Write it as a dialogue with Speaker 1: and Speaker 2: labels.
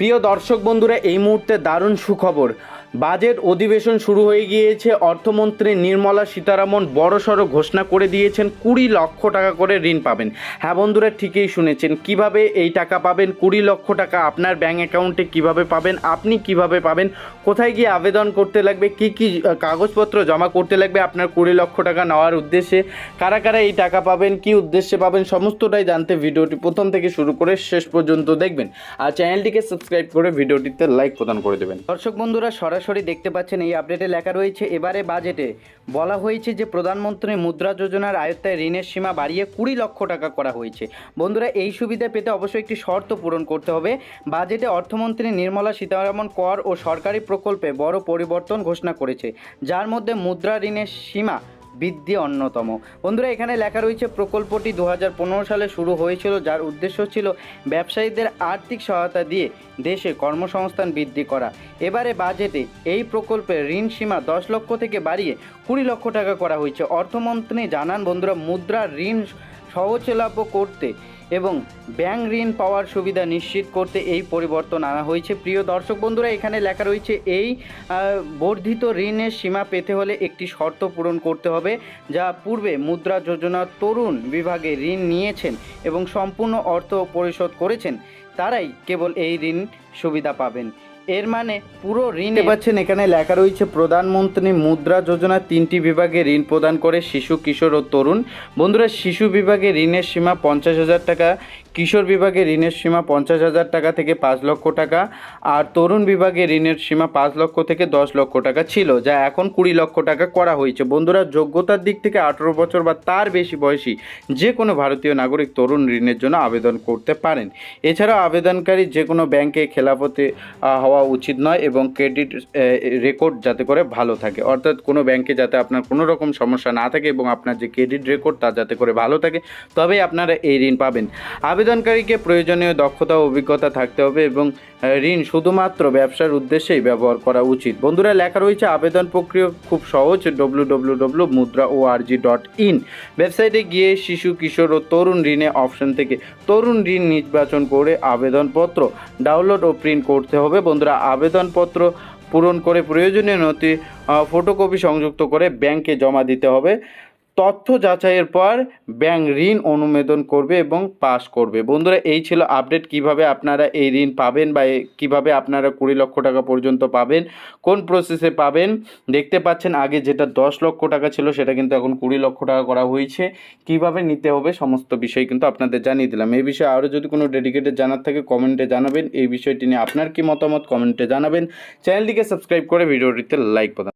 Speaker 1: প্রিয় দর্শক বন্ধুরা এই মুহূর্তে দারুণ সুখবর। বাজেট অধিবেশন শুরু হয়ে গিয়েছে। অর্থমন্ত্রী নির্মলা সীতারামন বড়সড় ঘোষণা করে দিয়েছেন, কুড়ি লক্ষ টাকা করে ঋণ পাবেন। হ্যাঁ বন্ধুরা, ঠিকই শুনেছেন। কীভাবে এই টাকা পাবেন? কুড়ি লক্ষ টাকা আপনার ব্যাঙ্ক অ্যাকাউন্টে কীভাবে পাবেন? আপনি কীভাবে পাবেন? কোথায় গিয়ে আবেদন করতে লাগবে? কি কি কাগজপত্র জমা করতে লাগবে? আপনার কুড়ি লক্ষ টাকা নেওয়ার উদ্দেশ্যে কারা কারা এই টাকা পাবেন? কি উদ্দেশ্যে পাবেন? সমস্তটাই জানতে ভিডিওটি প্রথম থেকে শুরু করে শেষ পর্যন্ত দেখবেন। আর চ্যানেলটিকে সাবস্ক্রাইব করে ভিডিওটিতে লাইক প্রদান করে দেবেন। দর্শক বন্ধুরা, সরাসরি দেখতে পাচ্ছেন এই আপডেটে লেখা রয়েছে, এবারে বাজেটে বলা হয়েছে যে প্রধানমন্ত্রী মুদ্রা যোজনার আয়ত্তায় ঋণের সীমা বাড়িয়ে কুড়ি লক্ষ টাকা করা হয়েছে। বন্ধুরা, এই সুবিধা পেতে অবশ্যই একটি শর্ত পূরণ করতে হবে। বাজেটে অর্থমন্ত্রী নির্মলা সীতারামন কর ও সরকারি প্রকল্পে বড় পরিবর্তন ঘোষণা করেছে, যার মধ্যে মুদ্রা ঋণের সীমা বৃদ্ধি অন্যতম। বন্ধুরা, এখানে লেখা রয়েছে, প্রকল্পটি দু হাজার পনেরো সালে শুরু হয়েছিল, যার উদ্দেশ্য ছিল ব্যবসায়ীদের আর্থিক সহায়তা দিয়ে দেশে কর্মসংস্থান বৃদ্ধি করা। এবারে বাজেটে এই প্রকল্পের ঋণ সীমা দশ লক্ষ থেকে বাড়িয়ে কুড়ি লক্ষ টাকা করা হয়েছে। অর্থমন্ত্রী জানান, বন্ধুরা মুদ্রা ঋণ সহজলভ্য করতে এবং ব্যাংক ঋণ পাওয়ার সুবিধা নিশ্চিত করতে এই পরিবর্তন আনা হয়েছে। প্রিয় দর্শক বন্ধুরা, এখানে লেখা রয়েছে, এই বর্ধিত ঋণের সীমা পেতে হলে একটি শর্ত পূরণ করতে হবে, যা পূর্বে মুদ্রা যোজনা তরুণ বিভাগে ঋণ নিয়েছেন এবং সম্পূর্ণ অর্থ পরিশোধ করেছেন। তারাই কেবল এই ঋণ সুবিধা পাবেন। এর মানে পুরো ঋণ পাচ্ছেন, এখানে লেখা রয়েছে, প্রধানমন্ত্রী মুদ্রা যোজনা তিনটি বিভাগে ঋণ প্রদান করে শিশু, কিশোর ও তরুণ। বন্ধুরা, শিশু বিভাগে ঋণের সীমা পঞ্চাশ হাজার টাকা কিশোর বিভাগে ঋণের সীমা পঞ্চাশ হাজার টাকা থেকে পাঁচ লক্ষ টাকা আর তরুণ বিভাগে ঋণের সীমা পাঁচ লক্ষ থেকে দশ লক্ষ টাকা ছিল, যা এখন কুড়ি লক্ষ টাকা করা হয়েছে। বন্ধুরা, যোগ্যতার দিক থেকে আঠেরো বছর বা তার বেশি বয়সী যে কোনো ভারতীয় নাগরিক তরুণ ঋণের জন্য আবেদন করতে পারেন। এছাড়াও আবেদনকারী যে কোনো ব্যাংকে খেলাফতে হওয়া উচিত নয় এবং ক্রেডিট রেকর্ড যাতে করে ভালো থাকে। অর্থাৎ কোনো ব্যাংকে যাতে আপনার কোনো রকম সমস্যা না থাকে এবং আপনার যে ক্রেডিট রেকর্ড তা যাতে করে ভালো থাকে, তবেই আপনারা এই ঋণ পাবেন। আবেদনকারীকে প্রয়োজনীয় দক্ষতা অভিজ্ঞতা থাকতে হবে এবং ঋণ শুধুমাত্র ব্যবসার উদ্দেশ্যেই ব্যবহার করা উচিত। বন্ধুরা, লেখা রয়েছে, আবেদন প্রক্রিয়া খুব সহজ ডব্লু ডব্লু ডব্লু মুদ্রা ও আরজি ডট ইন ওয়েবসাইটে গিয়ে শিশু, কিশোর ও তরুণ ঋণে অপশন থেকে তরুণ ঋণ নির্বাচন করে আবেদনপত্র ডাউনলোড ও প্রিন্ট করতে হবে। বন্ধুরা, আবেদনপত্র পূরণ করে প্রয়োজনীয় নথি ফটোকপি সংযুক্ত করে ব্যাংকে জমা দিতে হবে। তথ্য যাচাইয়ের পর ব্যাংক ঋণ অনুমোদন করবে এবং পাস করবে। বন্ধুরা, এই ছিল আপডেট কীভাবে আপনারা এই ঋণ পাবেন বা কীভাবে আপনারা কুড়ি লক্ষ টাকা পর্যন্ত পাবেন, কোন প্রসেসে পাবেন। দেখতে পাচ্ছেন আগে যেটা দশ লক্ষ টাকা ছিল সেটা কিন্তু এখন কুড়ি লক্ষ টাকা করা হয়েছে। কীভাবে নিতে হবে সমস্ত বিষয় কিন্তু আপনাদের জানিয়ে দিলাম। এই বিষয়ে আরও যদি কোনো ডেডিকেটেড জানার থাকে কমেন্টে জানাবেন। এই বিষয়টি নিয়ে আপনার কি মতামত কমেন্টে জানাবেন। চ্যানেলটিকে সাবস্ক্রাইব করে ভিডিওটিতে লাইক প্রদান